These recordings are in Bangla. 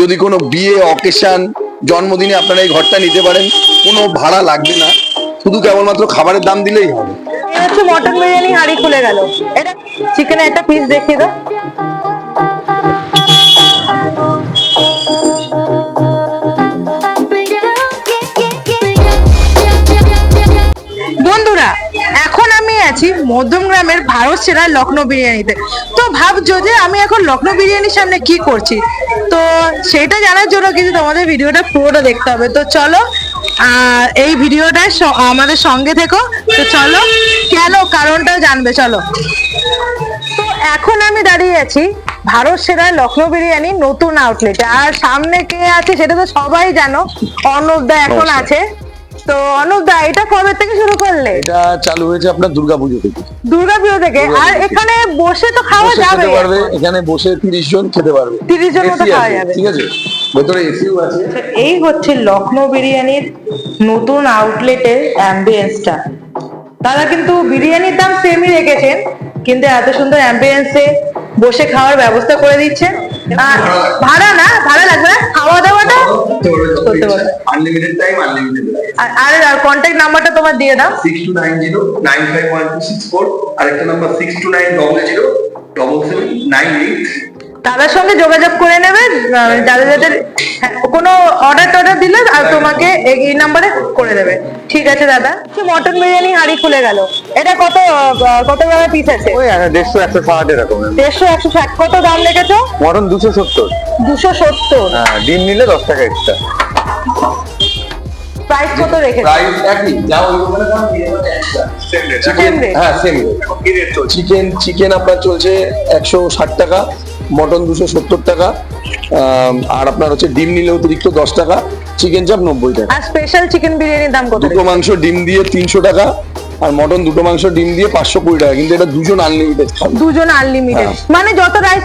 যদি কোনো বিয়ে, অকেশন, জন্মদিনে আপনারা এই ঘরটা নিতে পারেন, কোনো ভাড়া লাগবে না। শুধু কেবলমাত্র খাবারের দাম দিলেই হবে। হচ্ছে মটন বিরিয়ানি হাড়ি খুলে গেল। এটা চিকেনের একটা পিস দেখিয়ে দাও। আছি মধ্যমগ্রামের ভারত সেরা লখনৌ বিরিয়ানিতে। তো ভাবছ যে আমি এখন লখনৌ বিরিয়ানির সামনে কি করছি? তো সেটা জানার জন্য কিন্তু তোমাদের ভিডিওটা পুরোটা দেখতে হবে। তো চলো এই ভিডিওটা আমাদের সঙ্গে থেকো। তো চলো কেন কারণটাও জানবে চলো। তো এখন আমি দাঁড়িয়ে আছি ভারত সেরা লখনৌ বিরিয়ানি নতুন আউটলেটে আর সামনে কে আছে সেটা তো সবাই জানো অর্ণব দা এখন আছে। তো এটা কবে থেকে শুরু করলে? এটা চালু হয়েছে আপনার দুর্গাপুজো থেকে। দুর্গাপুজো থেকে? আর এখানে বসে তো খাওয়া যাবে। পারবে এখানে বসে তিরিশ জন খেতে পারবে। 30 জন মতো খাওয়া যাবে। ঠিক আছে? ভেতরে এসিও আছে। এই হচ্ছে লখনৌ বিরিয়ানির নতুন আউটলেটের অ্যাম্বিয়েন্সটা তারা কিন্তু বিরিয়ানির দাম সেমই রেখেছেন কিন্তু এত সুন্দর অ্যাম্বিয়েন্সে বসে খাওয়ার ব্যবস্থা করে দিচ্ছেন। আর ভাড়া না ভাড়া লাগবে না? খাওয়া দাওয়াটা করতে পারবে আনলিমিটেড টাইম আনলিমিটেড আর- আর কন্ট্যাক্ট নাম্বারটা তোমার দিয়ে দাও। Six two nine zero nine five one two six four আরেকটা number six two nine double zero double seven nine eight তাদের সঙ্গে যোগাযোগ করে নেবে। যাদের যাদের হ্যাঁ, কোনো অর্ডার টর্ডার দিলে আর তোমাকে এই- নাম্বারে করে দেবে। ঠিক আছে দাদা। মটন বিরিয়ানি হাঁড়ি খুলে গেল। এটা কত কত পিস আছে? ওই দেড়শো একশো ষাট এরকম। দেড়শো একশো ষাট। কত দাম লেগেছো মটন দুশো সত্তর। দুশো সত্তর। হ্যাঁ ডিম নিলে দশ টাকা এক্সট্রা প্রাইস কত রেখেছে প্রাইস একই যা ওই ওখানে দাম চিকেন হ্যাঁ সেম চিকেন চিকেন আপনার চলছে একশো ষাট টাকা মটন দুশো সত্তর টাকা আর আপনার হচ্ছে ডিম নিলে অতিরিক্ত দশ টাকা চিকেন চাপ নব্বই টাকা। আর স্পেশাল চিকেন বিরিয়ানির দাম কত দুটো মাংস ডিম দিয়ে তিনশো টাকা আর মটন দুটো মাংস ডিম দিয়ে পাঁচশো কুড়ি টাকা কিন্তু এটা দুজন আনলিমিটেড দুজন আনলিমিটেড হ্যাঁ। মানে যত রাইস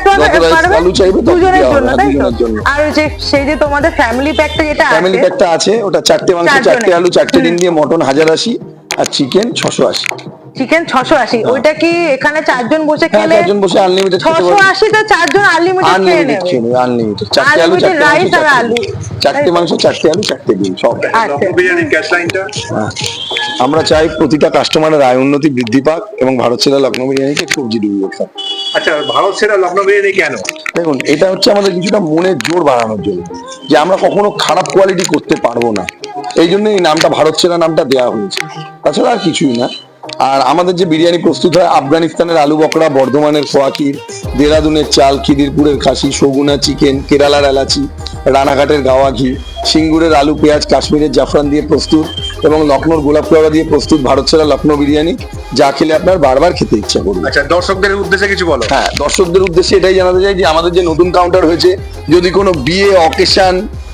পারবে আলু চাইবে দুজনের জন্য তাই তো? আর ওই যে সেই যে তোমাদের ফ্যামিলি প্যাকটা যেটা ফ্যামিলি আছে প্যাকটা আছে ওটা চারটে মাংস চারটে আলু চারটে ডিম দিয়ে মটন হাজার আশি আর চিকেন ছশো আশি। চিকেন ছশো আশি। ওইটা কি এখানে চারজন বসে হ্যাঁ খেলে? চারজন বসে আনলিমিটেড চারজন আনলিমিটেড খেয়ে নেবে। আনলিমিটেড চারটে আলু চারটে মাংস, আর আলু। চারটে মাংস চারটে আলু চারটে ডিম সব। আচ্ছা। বিরিয়ানি ক্যাশ লাইনটা। আমরা চাই প্রতিটা কাস্টমারের আয় উন্নতি বৃদ্ধি পাক এবং ভারত সেরা লখনৌ বিরিয়ানিকে কবজি ডুবিয়ে খাক আচ্ছা ভারত সেরা লখনৌ বিরিয়ানি কেন? দেখুন এটা হচ্ছে আমাদের কিছুটা মনের জোর বাড়ানোর জন্য যে আমরা কখনো খারাপ কোয়ালিটি করতে পারব না। এই জন্য এই নামটা ভারত সেরা নামটা দেওয়া হয়েছে। তাছাড়া আর কিছুই না। আর আমাদের যে বিরিয়ানি প্রস্তুত হয় আফগানিস্তানের আলু বকরা বর্ধমানের খোয়াকির দেরাদুনের চাল খিদিরপুরের খাসি সগুনা চিকেন কেরালার এলাচি রানাঘাটের গাওয়া ঘি সিঙ্গুরের আলু পেঁয়াজ কাশ্মীরের জাফরান দিয়ে প্রস্তুত এবং লখনৌর গোলাপ ফ্লাওয়ার দিয়ে প্রস্তুত ভারত সেরা লখনৌ বিরিয়ানি যা খেলে আপনার বারবার খেতে ইচ্ছা করবে। আচ্ছা দর্শকদের উদ্দেশ্যে কিছু বলো। হ্যাঁ দর্শকদের উদ্দেশ্যে এটাই জানাতে চাই যে আমাদের যে নতুন কাউন্টার হয়েছে যদি কোনো বিয়ে অকেশন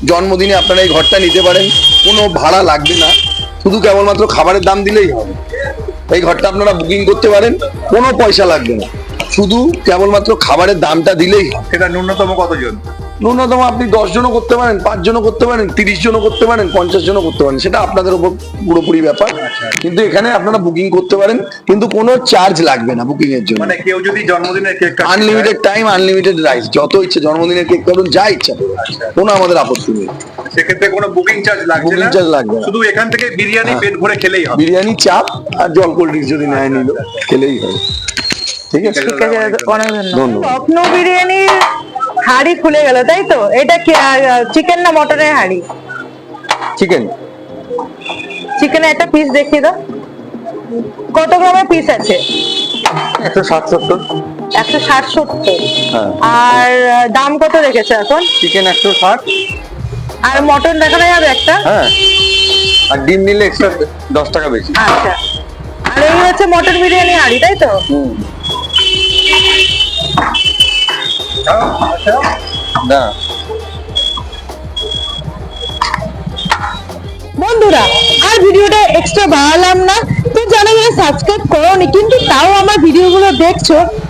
জন্মদিনে আপনারা এই ঘরটা নিতে পারেন কোনো ভাড়া লাগবে না শুধু কেবলমাত্র খাবারের দাম দিলেই হবে। এই ঘরটা আপনারা বুকিং করতে পারেন, কোনো পয়সা লাগবে না। শুধু কেবলমাত্র খাবারের দামটা দিলেই এটা ন্যূনতম কতজন? ন্যূনতম আপনি দশ জনও করতে পারেন পাঁচ জনও করতে পারেন তিরিশ জনও করতে পারেন পঞ্চাশ জনও করতে পারেন সেটা আপনাদের উপর পুরোপুরি ব্যাপার। কিন্তু এখানে আপনারা বুকিং করতে পারেন কিন্তু কোনো চার্জ লাগবে না বুকিং এর জন্য। মানে কেউ যদি জন্মদিনের cake unlimited time unlimited rice যত ইচ্ছে জন্মদিনের কেক করুন যা ইচ্ছা কোনো আমাদের আপত্তি নেই। সেক্ষেত্রে কোনো বুকিং চার্জ লাগছে Booking না charge লাগবে শুধু এখান থেকে বিরিয়ানি হ্যাঁ। পেট ভরে খেলেই হবে। বিরিয়ানি চাপ আর জল কোল্ড ড্রিঙ্কস যদি নেয় নিল খেলেই হবে। ঠিক আছে? ঠিক আছে অনেক ধন্যবাদ। ধন্যবাদ। বিরিয়ানির হাঁড়ি খুলে গেল তাই তো? এটা কি চিকেন না মটনের হাঁড়ি? চিকেন চিকেনের একটা পিস দেখিয়ে দাও। কত গ্রামের পিস আছে? একশো ষাট সত্তর। একশো ষাট সত্তর। হ্যাঁ। আর দাম কত রেখেছে এখন? চিকেন একশো ষাট। আর মটন দেখানো যাবে একটা? হ্যাঁ। আর ডিম নিলে এক্সট্রা দশ টাকা বেশি। আচ্ছা। আর এই হচ্ছে মটন বিরিয়ানি হাঁড়ি তাই তো? বন্ধুরা, আর ভিডিওটা এক্সট্রা বাড়ালাম না। তো যারা যারা সাবস্ক্রাইব করোনি, কিন্তু তাও আমার ভিডিওগুলো দেখছ।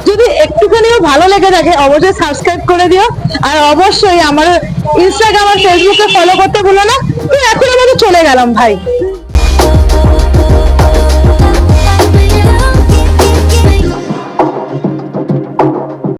যদি একটুখানিও ভালো লেগে থাকে, অবশ্যই সাবস্ক্রাইব করে দিও। আর অবশ্যই আমার ইনস্টাগ্রাম আর ফেসবুকে ফলো করতে ভুলো না। তো এখন আমাদের চলে গেলাম, ভাই।